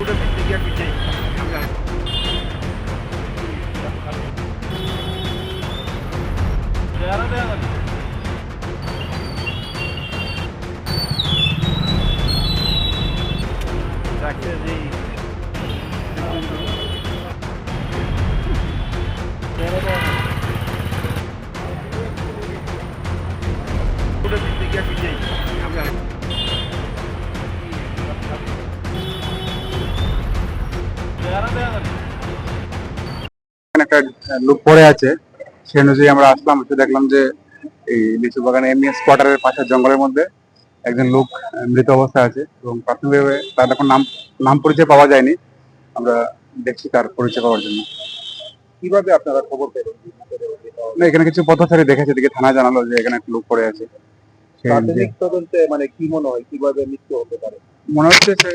পুরো পিছিয়ে গিয়ে পিছিয়ে চেহারা দেখা যাচ্ছে ডাক্তার যেই Thank you. লোক পড়ে আছে। সেই অনুযায়ী আমরা আসলাম এসে দেখলাম যে এই লিচু বাগানে এমনি স্কোয়াটারের পাশের জঙ্গলের মধ্যে একজন লোক মৃত অবস্থায় আছে এবং প্রাথমিকভাবে তার এখন নাম নাম পরিচয় পাওয়া যায়নি। আমরা দেখছি তার পরিচয় পাওয়ার জন্য। কীভাবে আপনারা খবর পেলেন? না এখানে কিছু পথচারী দেখেছে দিকে থানা জানালো যে এখানে একটা লোক পড়ে আছে। প্রাথমিক তদন্তে মানে কি মনে হয় কীভাবে মৃত্যু হতে পারে? মনে হচ্ছে সে